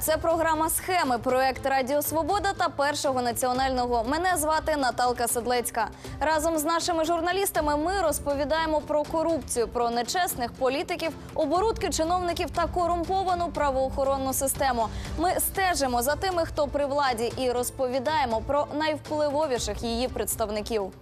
Це програма Схеми, проект Радіо Свобода та першого національного. Мене звати Наталка Седлецька. Разом з нашими журналістами ми розповідаємо про корупцію, про нечесних політиків, оборудки чиновників та корумповану правоохоронну систему. Ми стежимо за тими, хто при владі, і розповідаємо про найвпливовіших її представників.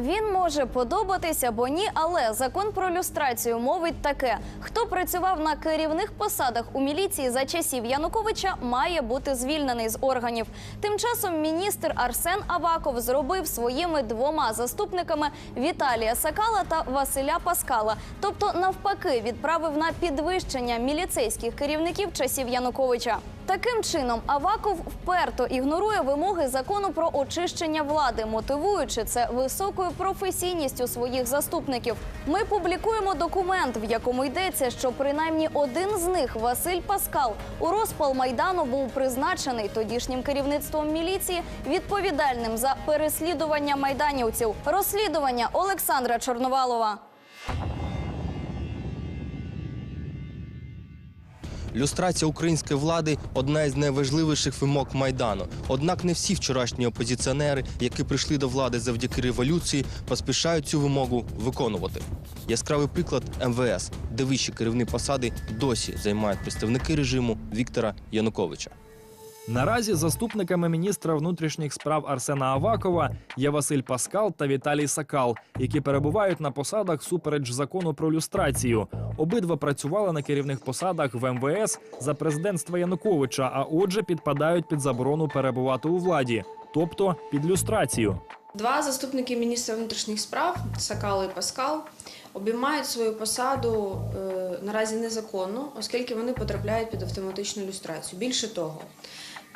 Він може подобатись або ні, але закон про люстрацію мовить таке: хто працював на керівних посадах у міліції за часів Януковича, має бути звільнений з органів. Тим часом міністр Арсен Аваков зробив своїми двома заступниками Віталія Сакала та Василя Паскала, тобто навпаки відправив на підвищення міліцейських керівників часів Януковича. Таким чином, Аваков вперто ігнорує вимоги закону про очищення влади, мотивуючи це високою професійністю своїх заступників. Ми публікуємо документ, в якому йдеться, що принаймні один з них, Василь Паскал, у розпал майдану був призначений тодішнім керівництвом міліції відповідальним за переслідування майданівців. Розслідування Олександра Чорновалова. Люстрація української влади одна із найважливіших вимог майдану. Однак не всі вчорашні опозиціонери, які прийшли до влади завдяки революції, поспішають цю вимогу виконувати. Яскравий приклад МВС, де вищі керівні посади досі займають представники режиму Віктора Януковича. Наразі заступниками міністра внутрішніх справ Арсена Авакова є Василь Паскал та Віталій Сакал, які перебувають на посадах супереч закону про люстрацію. Обидва працювали на керівних посадах в МВС за президентства Януковича, а отже, підпадають під заборону перебувати у владі, тобто під люстрацію. Два заступники міністра внутрішніх справ Сакал і Паскал обіймають свою посаду е, наразі незаконно, оскільки вони потрапляють під автоматичну люстрацію. Більше того,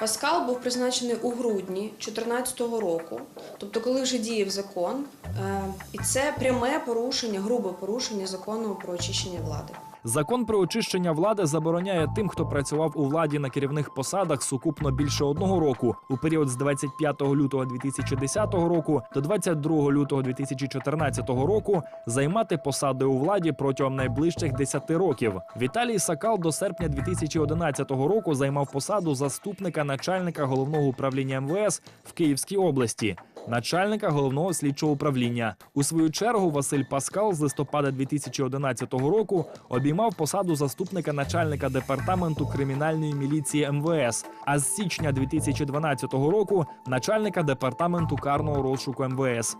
Паскал був призначений у грудні 2014 року, тобто коли вже діяв закон, е, і це пряме порушення, грубе порушення закону про очищення влади. Закон про очищення влади забороняє тим, хто працював у владі на керівних посадах сукупно більше одного року у період з 25 лютого 2010 року до 22 лютого 2014 року займати посади у владі протягом найближчих 10 років. Віталій Сакал до серпня 2011 року займав посаду заступника начальника головного управління МВС в Київській області. Начальника головного слідчого управління у свою чергу Василь Паскал з листопада 2011 року обіймав посаду заступника начальника департаменту кримінальної міліції МВС, а з січня 2012 року начальника департаменту карного розшуку МВС.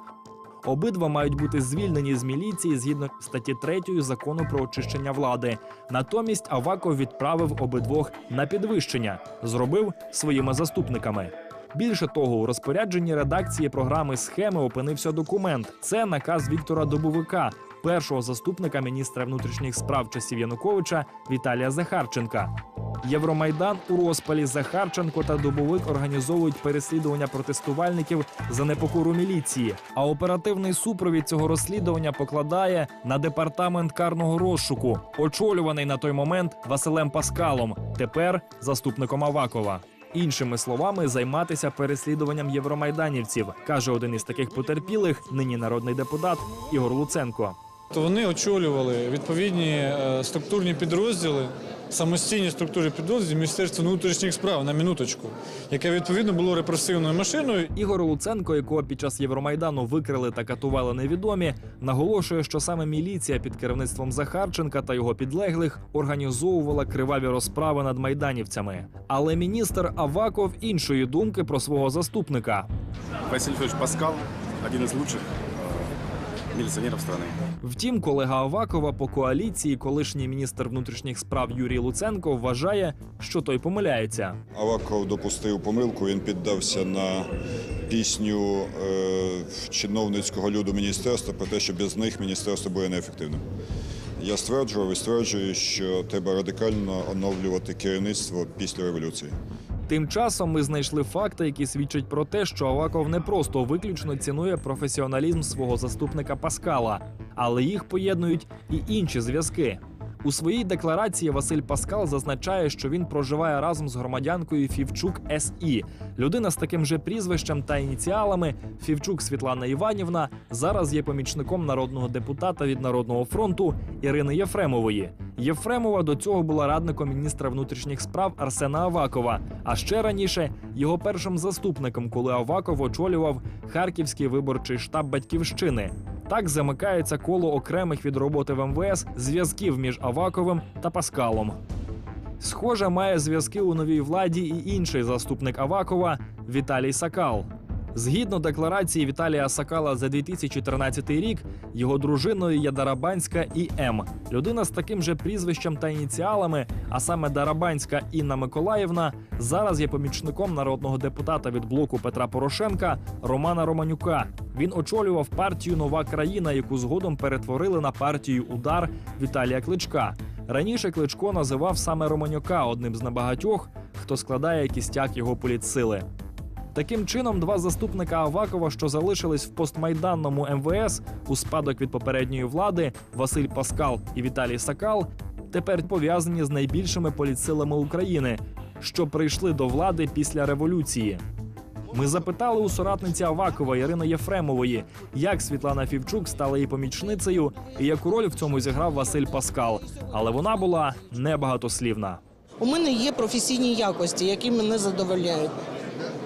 Обидва мають бути звільнені з міліції згідно статті 3 закону про очищення влади. Натомість Аваков відправив обидвох на підвищення, зробив своїми заступниками. Більше того, у розпорядженні редакції програми схеми опинився документ. Це наказ Віктора Добовика, першого заступника міністра внутрішніх справ часів Януковича Віталія Захарченка. Євромайдан у розпалі Захарченко та Добовик організовують переслідування протестувальників за непокору міліції. А оперативний супровід цього розслідування покладає на департамент карного розшуку, очолюваний на той момент Василем Паскалом, тепер заступником Авакова. Іншими словами, займатися переслідуванням євромайданівців, каже один із таких потерпілих, нині народний депутат Ігор Луценко. То вони очолювали відповідні е, структурні підрозділи, самостійні структурні підрозділи Міністерства внутрішніх справ на минуточку, яке відповідно було репресивною машиною. Ігор Луценко, якого під час Євромайдану викрили та катували невідомі, наголошує, що саме міліція під керівництвом Захарченка та його підлеглих організовувала криваві розправи над майданівцями. Але міністр Аваков іншої думки про свого заступника. Василий Федорович Паскал – один из лучших милиционеров страны. Втім, колега Авакова по коаліції, колишній міністр внутрішніх справ Юрій Луценко, вважає, що той помиляється. Аваков допустив помилку. Він піддався на пісню е, чиновницького люду міністерства про те, що без них міністерство буде неефективним. Я стверджував і стверджую, що треба радикально оновлювати керівництво після революції. Тим часом ми знайшли факти, які свідчать про те, що Аваков не просто виключно цінує професіоналізм свого заступника Паскала, але їх поєднують і інші зв'язки. У своїй декларації Василь Паскал зазначає, що він проживає разом з громадянкою Фівчук СІ. Людина з таким же прізвищем та ініціалами Фівчук Світлана Іванівна зараз є помічником народного депутата від Народного фронту Ірини Єфремової. Єфремова до цього була радником міністра внутрішніх справ Арсена Авакова. А ще раніше його першим заступником, коли Аваков очолював Харківський виборчий штаб Батьківщини. Так замикається коло окремих від роботи в МВС зв'язків між Аваковим та Паскалом. Схоже, має зв'язки у новій владі і інший заступник Авакова Віталій Сакал. Згідно декларації Віталія Сакала за 2013 рік, його дружиною є Дарабанська і М. Людина з таким же прізвищем та ініціалами, а саме Дарабанська Інна Миколаївна, зараз є помічником народного депутата від блоку Петра Порошенка Романа Романюка. Він очолював партію Нова країна, яку згодом перетворили на партію Удар Віталія Кличка. Раніше Кличко називав саме Романюка одним з небагатьох, хто складає кістяк його політсили. Таким чином, два заступника Авакова, що залишились в постмайданному МВС у спадок від попередньої влади Василь Паскал і Віталій Сакал, тепер пов'язані з найбільшими політсилами України, що прийшли до влади після революції. Ми запитали у соратниці Авакова Ірини Єфремової, як Світлана Фівчук стала її помічницею і яку роль в цьому зіграв Василь Паскал. Але вона була небагатослівна. У мене є професійні якості, які мене задовольняють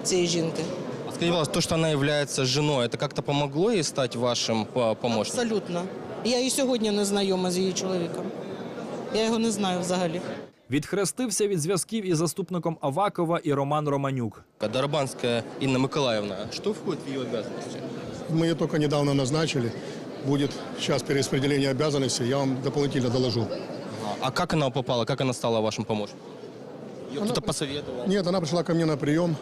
цієї жінки. Скажите, пожалуйста, то, что она является женой, это как-то помогло ей стать вашим э, помощником? Абсолютно. Я і сьогодні не знайома з її чоловіком. Я його не знаю взагалі. Відхрестився від зв'язків із заступником Авакова і Роман Романюк. Дарабанская Инна Николаевна, что входит в ее обязанности? Мы ее только недавно назначили. Будет сейчас перераспределение обязанностей, я вам дополнительно доложу. А как она попала, как она стала вашим помощником? Ее кто-то посоветовал? Нет, она пришла ко мне на прием.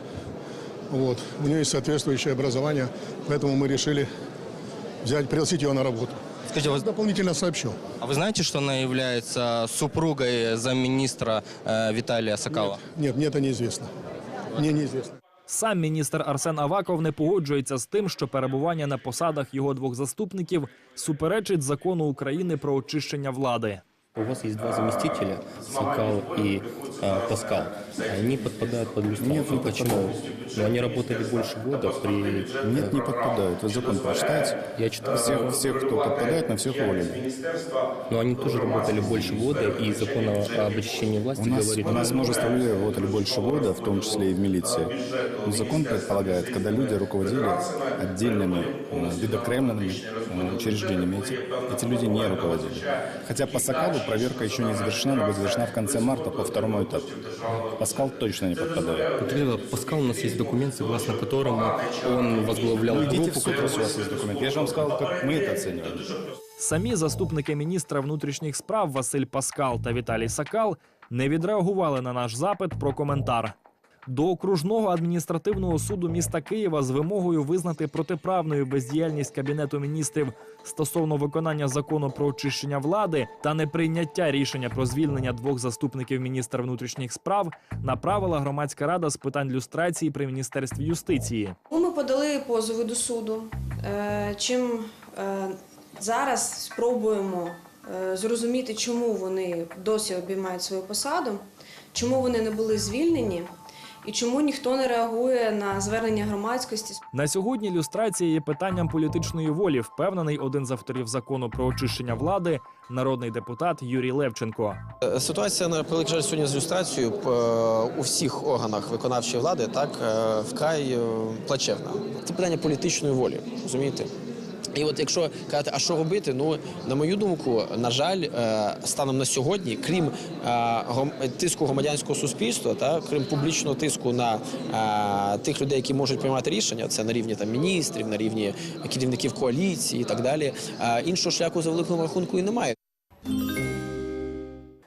Вот. У нее есть соответствующее образование, поэтому мы решили взять, пригласить ее на работу. Скажите, а вы, Дополнительно сообщу. а вы знаете, что она является супругой замминистра э, Виталия Сакала? Нет, мне это неизвестно. Мне неизвестно. Сам міністр Арсен Аваков не погоджується з тим, що перебування на посадах його двох заступників суперечить закону України про очищення влади. У вас есть два заместителя, Сакал и э, Паскал. Они подпадают под. Нет, не Почему? Но они работали больше года при... Нет, не подпадают. Вы закон прочитайте. Я читал. Всех, всех, кто подпадает, на всех уволили. Но они тоже работали больше года, и закон об очищении власти У нас, говорит... у нас множество людей работали больше года, в том числе и в милиции. Но закон предполагает, когда люди руководили отдельными э, видокремленными э, учреждениями, эти, эти люди не руководили. Хотя по Сакалу проверка еще не завершена, но будет завершена в конце марта по второму этапу. Паскал точно не подпадает. Конкретно Паскал у нас есть документ, согласно которому он возглавлял Ну, идите группу, в суд, раз у вас есть документ. Я же вам сказал, как мы это оцениваем. Самі заступники міністра внутрішніх справ Василь Паскал та Віталій Сакал не відреагували на наш запит про коментар. До окружного адміністративного суду міста Києва з вимогою визнати протиправною бездіяльність кабінету міністрів стосовно виконання закону про очищення влади та неприйняття рішення про звільнення двох заступників міністра внутрішніх справ направила громадська рада з питань люстрації при міністерстві юстиції. Ми подали позови до суду. Е, Чим е, зараз спробуємо е, зрозуміти, чому вони досі обіймають свою посаду, чому вони не були звільнені і чому ніхто не реагує на звернення громадськості. На сьогодні люстрація є питанням політичної волі, впевнений один з авторів закону про очищення влади, народний депутат Юрій Левченко. Ситуація на жаль сьогодні з люстрацією е, у всіх органах виконавчої влади так е, вкрай е, плачевна. Це питання політичної волі, розумієте? І от якщо казати, а що робити, ну на мою думку, на жаль, е, станом на сьогодні, крім е, тиску громадянського суспільства, та крім публічного тиску на е, тих людей, які можуть приймати рішення, це на рівні там міністрів, на рівні керівників коаліції і так далі. Іншого шляху за великому рахунку і немає.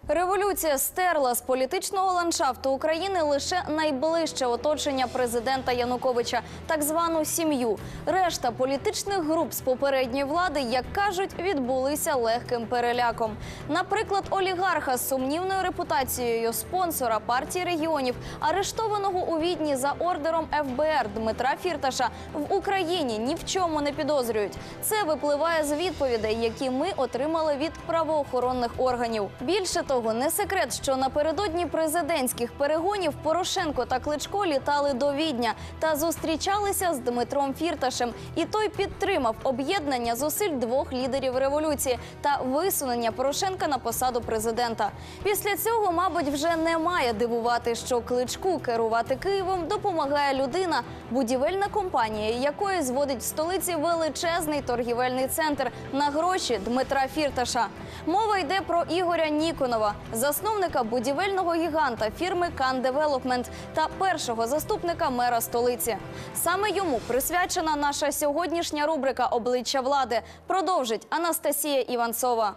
Революція стерла з політичного ландшафту України лише найближче оточення президента Януковича, так звану сім'ю. Решта політичних груп з попередньої влади, як кажуть, відбулися легким переляком. Наприклад, олігарха з сумнівною репутацією спонсора партії регіонів, арештованого у Відні за ордером ФБР Дмитра Фірташа, в Україні ні в чому не підозрюють. Це випливає з відповідей, які ми отримали від правоохоронних органів. Більше того, не секрет, що напередодні президентських перегонів Порошенко та Кличко літали до Відня та зустрічалися з Дмитром Фірташем. І той підтримав об'єднання зусиль двох лідерів революції та висунення Порошенка на посаду президента. Після цього, мабуть, вже немає дивувати, що кличку керувати Києвом допомагає людина, будівельна компанія, якої зводить в столиці величезний торгівельний центр на гроші Дмитра Фірташа. Мова йде про Ігоря Ніконова, засновника будівельного гіганта фірми Кан Девелопмент та першого заступника мера столиці. Саме йому присвячена наша сьогоднішня рубрика Обличчя влади. Продовжить Анастасія Іванцова.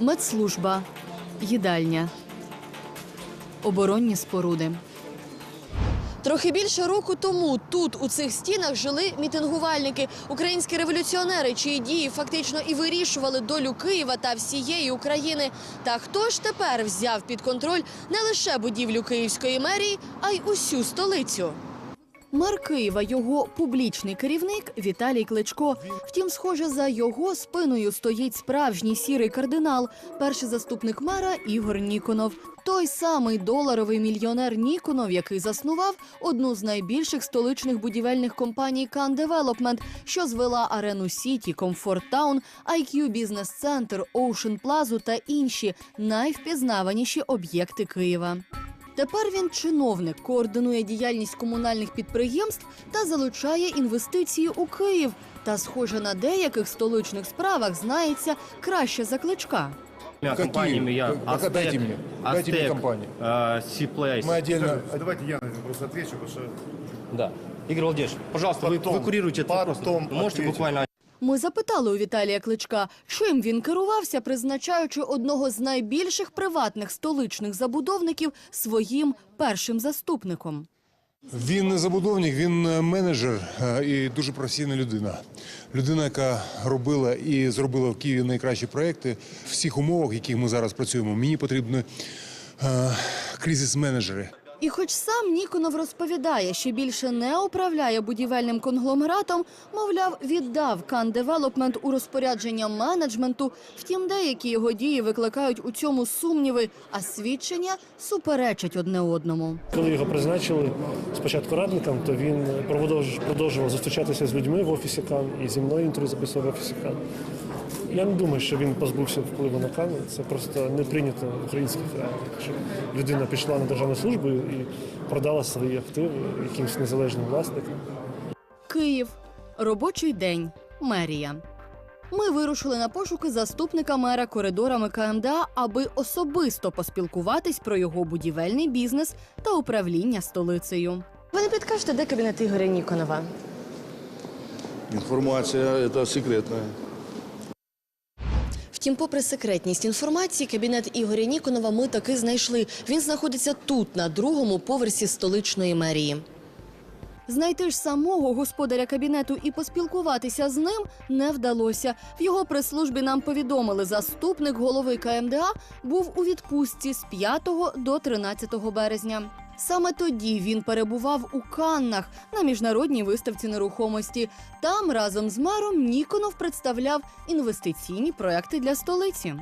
Медслужба, їдальня, оборонні споруди. Трохи більше року тому тут, у цих стінах, жили мітингувальники, українські революціонери, чиї дії фактично і вирішували долю Києва та всієї України. Та хто ж тепер взяв під контроль не лише будівлю Київської мерії, а й усю столицю? Мер Києва, його публічний керівник Віталій Кличко. Втім, схоже, за його спиною стоїть справжній сірий кардинал, перший заступник мера Ігор Ніконов. Той самий доларовий мільйонер Ніконов, який заснував одну з найбільших столичних будівельних компаній Кан Девелопмент, що звела Арену Сіті, Комфорт Таун, IQ Бізнес Центр, Оушен Плазу та інші найвпізнаваніші об'єкти Києва. Тепер він чиновник, координує діяльність комунальних підприємств та залучає інвестиції у Київ. Та, схоже, на деяких столичних справах знається краще за кличка. компаниями я Так дайте мне. Дайте мне компанию. Сиплейс. Мы отдельно... Давайте я на этот вопрос отвечу, потому что... Да. Игорь Владимирович, пожалуйста, вы, Потом. вы курируете этот вопрос. Потом Вы можете отвечу. буквально ми запитали у Віталія Кличка, чим він керувався, призначаючи одного з найбільших приватних столичних забудовників своїм першим заступником. Він не забудовник, він е, менеджер е, і дуже професійна людина. Людина, яка робила і зробила в Києві найкращі проекти. В всіх умовах, в яких ми зараз працюємо, мені потрібні е, кризис-менеджери. І хоч сам Ніконов розповідає, що більше не управляє будівельним конгломератом, мовляв, віддав Кан Девелопмент у розпорядження менеджменту. Втім, деякі його дії викликають у цьому сумніви, а свідчення суперечать одне одному. Коли його призначили спочатку радником, то він продовж- продовжував зустрічатися з людьми в офісі КАН і зі мною інтерв'ю записував в офісі КАН. Я не думаю, що він позбувся впливу на КАН. Це просто не прийнято в українських реаліях. Що людина пішла на державну службу і продала свої активи якимось незалежним власникам. Київ, робочий день, мерія. Ми вирушили на пошуки заступника мера коридорами КМДА, аби особисто поспілкуватись про його будівельний бізнес та управління столицею. Ви не підкажете, де кабінет Ігоря Ніконова? Информация это секретная. Втім, попри секретність інформації, кабінет Ігоря Ніконова ми таки знайшли. Він знаходиться тут, на другому поверсі столичної мерії. Знайти ж самого господаря кабінету і поспілкуватися з ним не вдалося. В його прес-службі нам повідомили, заступник голови КМДА був у відпустці з 5 до 13 березня. Саме тоді він перебував у Каннах на міжнародній виставці нерухомості. Там разом з мером Ніконов представляв інвестиційні проекти для столиці.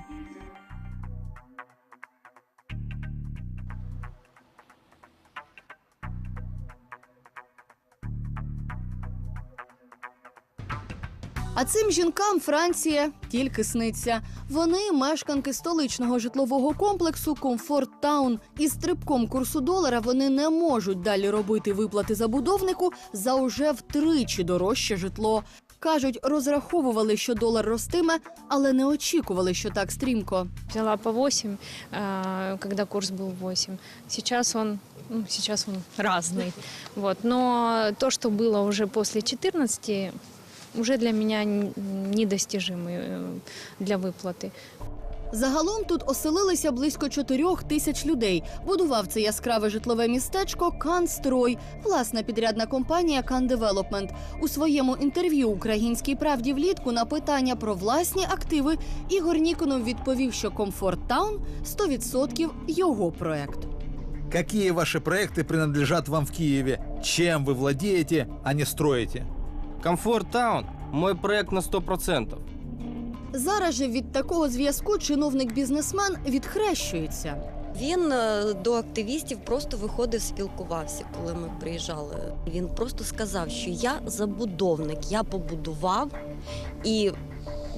А цим жінкам Франція тільки сниться. Вони мешканки столичного житлового комплексу Комфорт Таун. Із стрибком курсу долара вони не можуть далі робити виплати забудовнику за уже втричі дорожче житло. Кажуть, розраховували, що долар ростиме, але не очікували, що так стрімко. Взяла по 8, э, когда курс был 8. Сейчас он, ну, сейчас он разный. Вот. Но то, что было уже после 14, уже для меня н- недостижимый э, для выплаты. Загалом тут оселилися близько чотирьох тисяч людей. Будував це яскраве житлове містечко Канстрой, власна підрядна компанія Кан Девелопмент. У своєму інтерв'ю українській правді влітку на питання про власні активи Ігор Ніконов відповів, що Комфорт Таун 100% його проект. Какие ваши проекты принадлежат вам в Киеве? Чем вы владеете, а не строите? Комфорт Таун мой проект на 100%. Зараз же від такого зв'язку чиновник-бізнесмен відхрещується. Він е, до активістів просто виходив, спілкувався, коли ми приїжджали. Він просто сказав, що я забудовник, я побудував і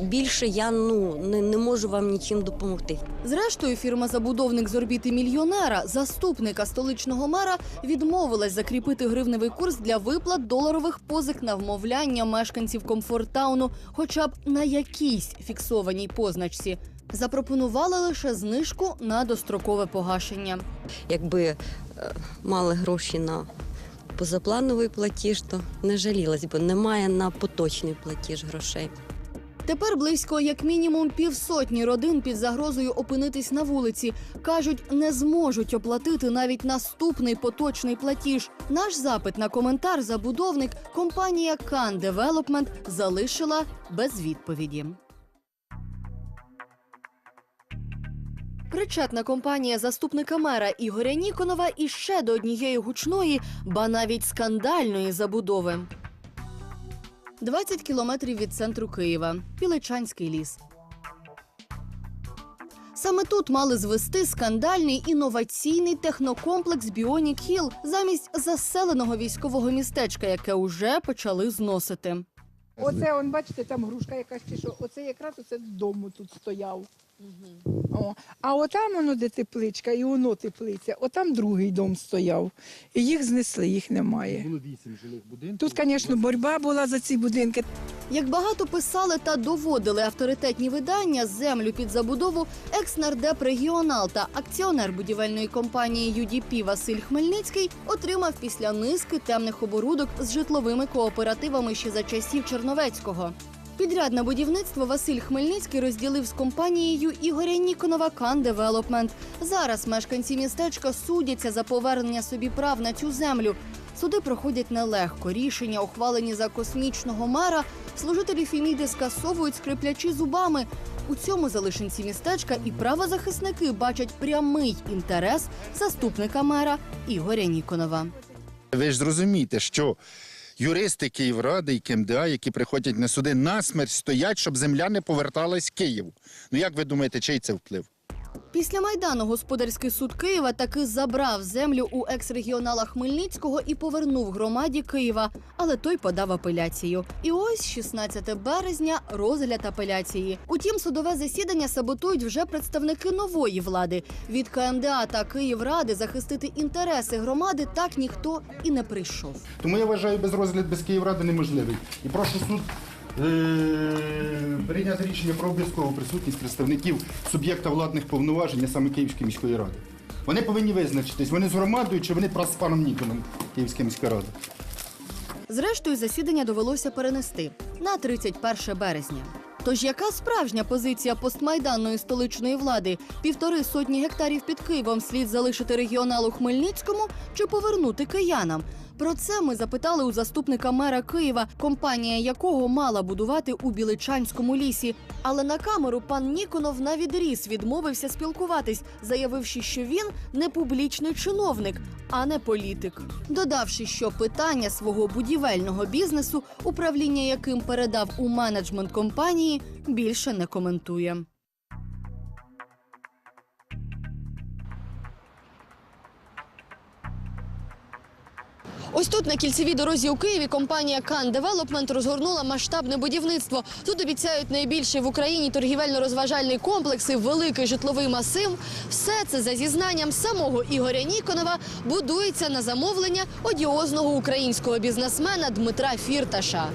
більше я ну не, не можу вам нічим допомогти. Зрештою, фірма забудовник з орбіти мільйонера, заступника столичного мера, відмовилась закріпити гривневий курс для виплат доларових позик на вмовляння мешканців комфорттауну, хоча б на якійсь фіксованій позначці. Запропонували лише знижку на дострокове погашення. Якби е, мали гроші на позаплановий платіж, то не жалілась, бо немає на поточний платіж грошей. Тепер близько як мінімум півсотні родин під загрозою опинитись на вулиці. кажуть, не зможуть оплатити навіть наступний поточний платіж. Наш запит на коментар забудовник компанія Can Development залишила без відповіді. Причетна компанія заступника мера Ігоря Ніконова іще до однієї гучної, ба навіть скандальної забудови. 20 кілометрів від центру Києва. Піличанський ліс. Саме тут мали звести скандальний інноваційний технокомплекс Біонік Хіл замість заселеного військового містечка, яке уже почали зносити. Оце, он, бачите, там грушка якась чи що. Оце якраз оце дому тут стояв. О. А отам воно де тепличка, і воно теплиця, отам другий дом стояв. І їх знесли, їх немає. Було вісім жилих будинків. Тут, звісно, боротьба була за ці будинки. Як багато писали та доводили авторитетні видання, землю під забудову екс-нардеп регіонал та акціонер будівельної компанії UDP Василь Хмельницький отримав після низки темних оборудок з житловими кооперативами ще за часів Черновецького. Підряд на будівництво Василь Хмельницький розділив з компанією Ігоря Ніконова Кан Девелопмент. Зараз мешканці містечка судяться за повернення собі прав на цю землю. Суди проходять нелегко. Рішення, ухвалені за космічного мера, служителі Феміди скасовують скриплячи зубами. У цьому залишенці містечка і правозахисники бачать прямий інтерес заступника мера Ігоря Ніконова. Ви ж зрозумієте, що юристи Київради і КМДА, які приходять на суди, насмерть стоять, щоб земля не поверталась Києву. Ну як ви думаєте, чий це вплив? Після майдану господарський суд Києва таки забрав землю у екс-регіонала Хмельницького і повернув громаді Києва, але той подав апеляцію. І ось 16 березня розгляд апеляції. Утім, судове засідання саботують вже представники нової влади. Від КМДА та Київради захистити інтереси громади так ніхто і не прийшов. Тому я вважаю, без розгляд без Київради неможливий. І прошу суд прийняти рішення про обов'язкову присутність представників суб'єкта владних повноважень, а саме Київської міської ради. Вони повинні визначитись, вони з громадою чи вони з паном Ніконом Київської міської ради. Зрештою, засідання довелося перенести на 31 березня. Тож яка справжня позиція постмайданної столичної влади? Півтори сотні гектарів під Києвом слід залишити регіоналу Хмельницькому чи повернути киянам? Про це ми запитали у заступника мера Києва, компанія якого мала будувати у Біличанському лісі. Але на камеру пан Ніконов на відріз відмовився спілкуватись, заявивши, що він не публічний чиновник, а не політик. Додавши, що питання свого будівельного бізнесу, управління яким передав у менеджмент компанії, більше не коментує. Ось тут на кільцевій дорозі у Києві компанія Can Development розгорнула масштабне будівництво. Тут обіцяють найбільший в Україні торгівельно-розважальний комплекс і великий житловий масив. Все це за зізнанням самого Ігоря Ніконова будується на замовлення одіозного українського бізнесмена Дмитра Фірташа.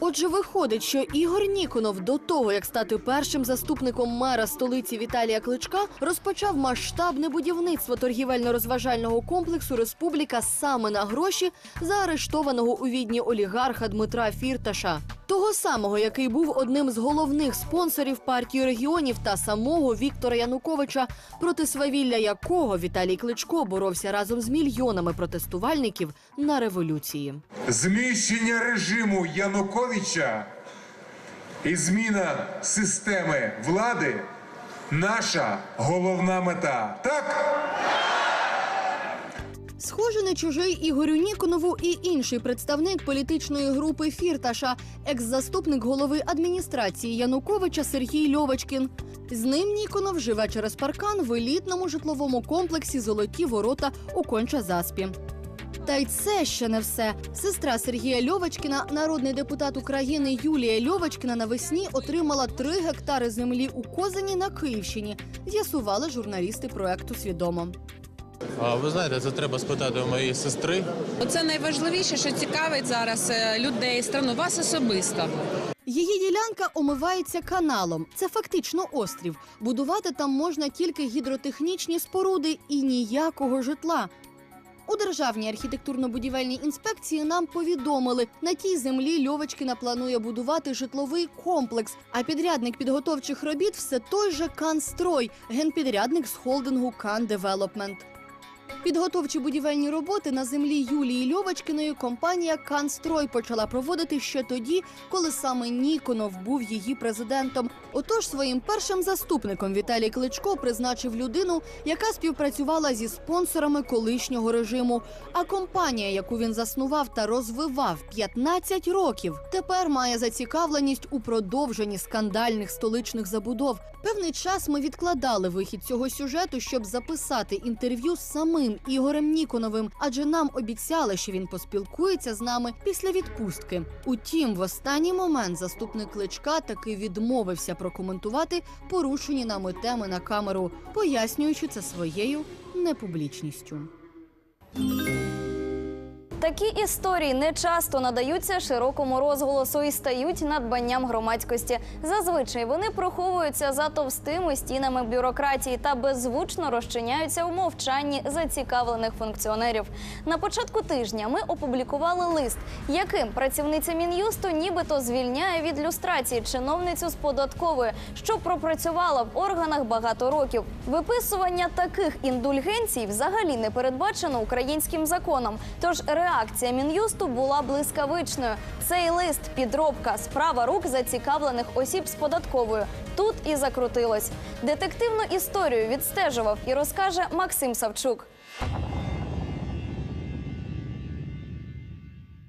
Отже, виходить, що Ігор Ніконов до того, як стати першим заступником мера столиці Віталія Кличка, розпочав масштабне будівництво торгівельно-розважального комплексу Республіка саме на гроші заарештованого у відні олігарха Дмитра Фірташа. Того самого, який був одним з головних спонсорів партії регіонів та самого Віктора Януковича, проти свавілля якого Віталій Кличко боровся разом з мільйонами протестувальників на революції. Зміщення режиму Януковича і зміна системи влади наша головна мета. Так? Схоже на чужий Ігорю Ніконову і інший представник політичної групи Фірташа, екс-заступник голови адміністрації Януковича Сергій Льовочкін. З ним Ніконов живе через паркан в елітному житловому комплексі Золоті ворота у Конча-Заспі. Та й це ще не все. Сестра Сергія Льовочкіна, народний депутат України Юлія Льовочкіна, навесні отримала три гектари землі у Козині на Київщині. З'ясували журналісти проекту свідомо. А ви знаєте, це треба спитати у моєї сестри. Це найважливіше, що цікавить зараз е, людей, страну, вас особисто. Її ділянка омивається каналом. Це фактично острів. Будувати там можна тільки гідротехнічні споруди і ніякого житла. У державній архітектурно-будівельній інспекції нам повідомили, на тій землі Льовочкіна планує будувати житловий комплекс. А підрядник підготовчих робіт все той же Канстрой, генпідрядник з холдингу Кан Девелопмент. Підготовчі будівельні роботи на землі Юлії Льовочкіної компанія «Канстрой» почала проводити ще тоді, коли саме Ніконов був її президентом. Отож, своїм першим заступником Віталій Кличко призначив людину, яка співпрацювала зі спонсорами колишнього режиму. А компанія, яку він заснував та розвивав 15 років, тепер має зацікавленість у продовженні скандальних столичних забудов. Певний час ми відкладали вихід цього сюжету, щоб записати інтерв'ю з самим Ігорем Ніконовим, адже нам обіцяли, що він поспілкується з нами після відпустки. Утім, в останній момент заступник кличка таки відмовився прокоментувати порушені нами теми на камеру, пояснюючи це своєю непублічністю. Такі історії не часто надаються широкому розголосу і стають надбанням громадськості. Зазвичай вони приховуються за товстими стінами бюрократії та беззвучно розчиняються у мовчанні зацікавлених функціонерів. На початку тижня ми опублікували лист, яким працівниця мін'юсту нібито звільняє від люстрації чиновницю з податкової, що пропрацювала в органах багато років. Виписування таких індульгенцій взагалі не передбачено українським законом. Тож реакція мін'юсту була блискавичною. Цей лист підробка справа рук зацікавлених осіб з податковою. Тут і закрутилось. Детективну історію відстежував і розкаже Максим Савчук.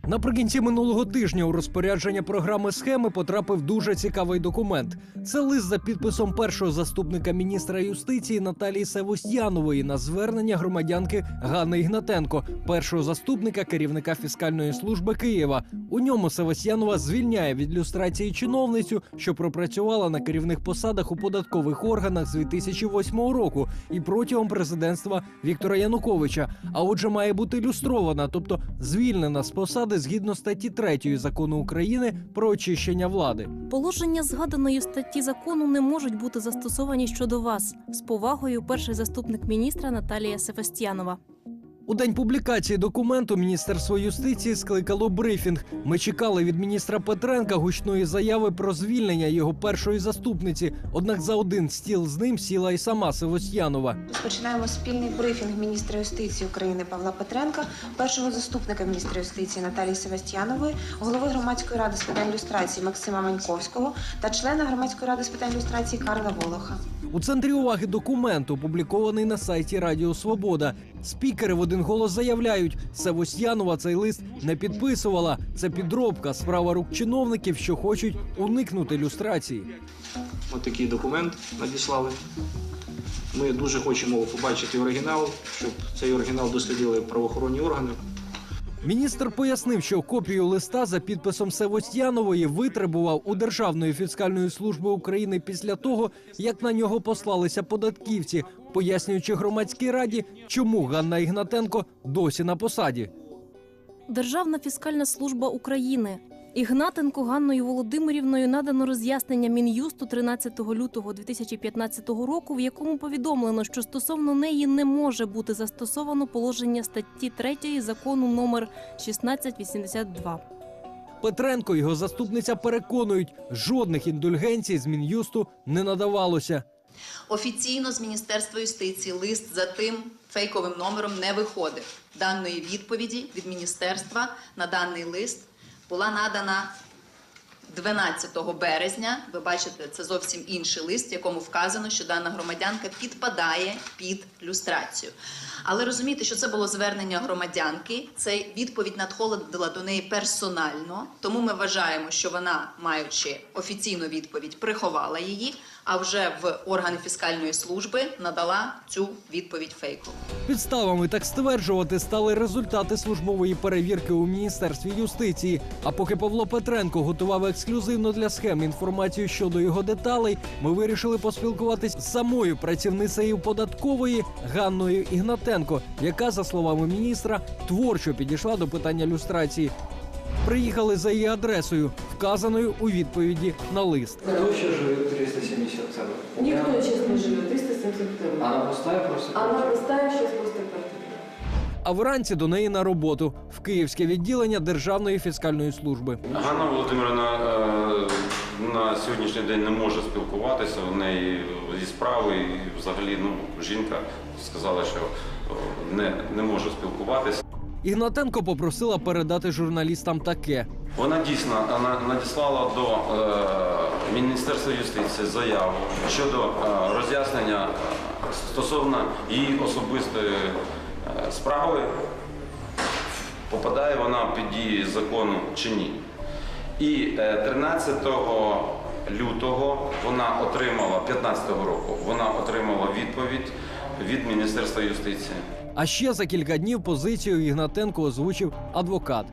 Наприкінці минулого тижня у розпорядження програми схеми потрапив дуже цікавий документ. Це лист за підписом першого заступника міністра юстиції Наталії Севостянової на звернення громадянки Ганни Ігнатенко, першого заступника керівника фіскальної служби Києва. У ньому Севостянова звільняє від люстрації чиновницю, що пропрацювала на керівних посадах у податкових органах з 2008 року і протягом президентства Віктора Януковича. А отже, має бути люстрована, тобто звільнена з посади згідно статті 3 закону України про очищення влади. Положення згаданої статті закону не можуть бути застосовані щодо вас. З повагою, перший заступник міністра Наталія Сефастьянова. У день публікації документу Міністерство юстиції скликало брифінг. Ми чекали від міністра Петренка гучної заяви про звільнення його першої заступниці. Однак за один стіл з ним сіла і сама Севостянова. Розпочинаємо спільний брифінг міністра юстиції України Павла Петренка, першого заступника міністра юстиції Наталії Севастьянової, голови громадської ради з питань люстрації Максима Маньковського та члена громадської ради з питань люстрації Карла Волоха. У центрі уваги документ, опублікований на сайті Радіо Свобода. Спікери в один голос заявляють, Севостянова цей лист не підписувала. Це підробка, справа рук чиновників, що хочуть уникнути люстрації. Ось такий документ надіслали. Ми дуже хочемо побачити оригінал, щоб цей оригінал дослідили правоохоронні органи. Міністр пояснив, що копію листа за підписом Севостянової витребував у Державної фіскальної служби України після того, як на нього послалися податківці, пояснюючи громадській раді, чому Ганна Ігнатенко досі на посаді. Державна фіскальна служба України Ігнатенко Ганною Володимирівною надано роз'яснення Мін'юсту 13 лютого 2015 року, в якому повідомлено, що стосовно неї не може бути застосовано положення статті 3 закону номер 1682. Петренко його заступниця переконують, жодних індульгенцій з Мін'юсту не надавалося. Офіційно з Міністерства юстиції лист за тим фейковим номером не виходив. Даної відповіді від міністерства на даний лист була надана 12 березня. Ви бачите, це зовсім інший лист, в якому вказано, що дана громадянка підпадає під люстрацію. Але розумієте, що це було звернення громадянки. Це відповідь надходила до неї персонально. Тому ми вважаємо, що вона, маючи офіційну відповідь, приховала її, а вже в органи фіскальної служби надала цю відповідь фейкову. Підставами так стверджувати стали результати службової перевірки у міністерстві юстиції. А поки Павло Петренко готував ексклюзивно для схем інформацію щодо його деталей, ми вирішили поспілкуватись з самою працівницею податкової Ганною Ігнатенко, яка, за словами міністра, творчо підійшла до питання люстрації. Приїхали за її адресою, вказаною у відповіді на лист. Еще живет 370 центов? Никто сейчас не живет, 370 центов. Она пустая просто? Она пустая, сейчас просто квартира. А вранці до неї на роботу в Київське відділення Державної фіскальної служби. Ганна Володимирівна е, на сьогоднішній день не може спілкуватися. У неї зі справи і взагалі ну, жінка сказала, що е, не, не може спілкуватися. Ігнатенко попросила передати журналістам таке. Вона дійсно надіслала до е, Міністерства юстиції заяву щодо е, роз'яснення е, стосовно її особистої е, справи, попадає вона під дії закону чи ні. І е, 13 лютого вона отримала, 15 року, вона отримала відповідь від Міністерства юстиції. А ще за кілька днів позицію Ігнатенко озвучив адвокат.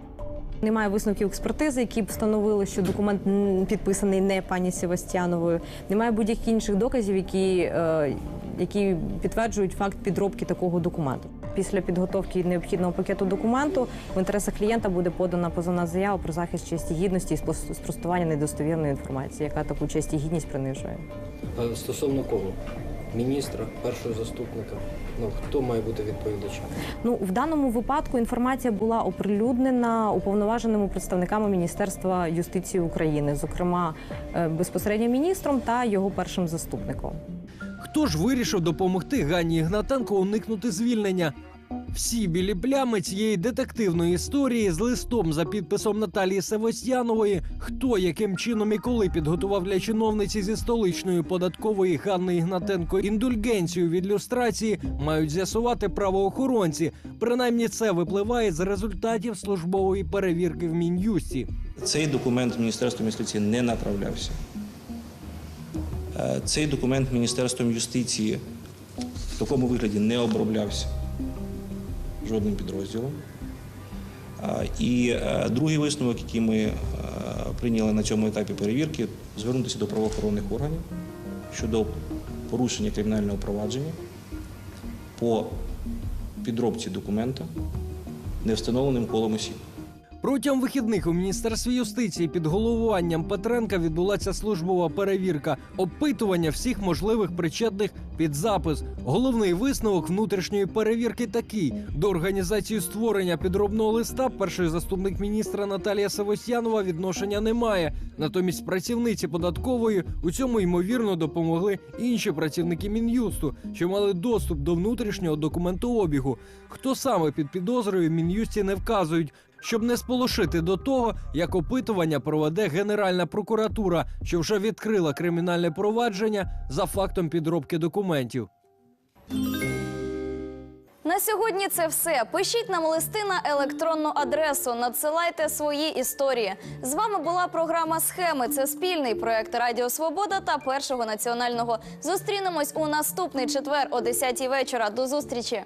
Немає висновків експертизи, які б встановили, що документ підписаний не пані Севастьяновою. Немає будь-яких інших доказів, які, е, які підтверджують факт підробки такого документу. Після підготовки необхідного пакету документу в інтересах клієнта буде подана позовна заява про захист честі гідності і спростування недостовірної інформації, яка таку честь і гідність принижує. Стосовно кого? Міністра, першого заступника. Ну, хто має бути відповідачем? Ну в даному випадку інформація була оприлюднена уповноваженими представниками Міністерства юстиції України, зокрема е, безпосередньо міністром та його першим заступником. Хто ж вирішив допомогти Ганні Ігнатенко уникнути звільнення? Всі білі плями цієї детективної історії з листом за підписом Наталії Севостянової, хто яким чином і коли підготував для чиновниці зі столичної податкової Ганни Ігнатенко індульгенцію від люстрації, мають з'ясувати правоохоронці. Принаймні це випливає з результатів службової перевірки в мін'юсті. Цей документ Міністерством юстиції не направлявся. Е, Цей документ Міністерством юстиції в такому вигляді не оброблявся жодним підрозділом. І е, другий висновок, який ми е, прийняли на цьому етапі перевірки, звернутися до правоохоронних органів щодо порушення кримінального провадження по підробці документа невстановленим колом осіб. Протягом вихідних у міністерстві юстиції під головуванням Петренка відбулася службова перевірка, опитування всіх можливих причетних під запис. Головний висновок внутрішньої перевірки такий: до організації створення підробного листа перший заступник міністра Наталія Савостянова відношення немає. Натомість працівниці податкової у цьому ймовірно допомогли інші працівники мін'юсту, що мали доступ до внутрішнього документообігу. Хто саме під підозрою мін'юсті не вказують. Щоб не сполошити до того, як опитування проведе Генеральна прокуратура, що вже відкрила кримінальне провадження за фактом підробки документів. На сьогодні це все. Пишіть нам листи на електронну адресу, надсилайте свої історії. З вами була програма Схеми. Це спільний проект Радіо Свобода та Першого національного. Зустрінемось у наступний четвер о 10 вечора. До зустрічі.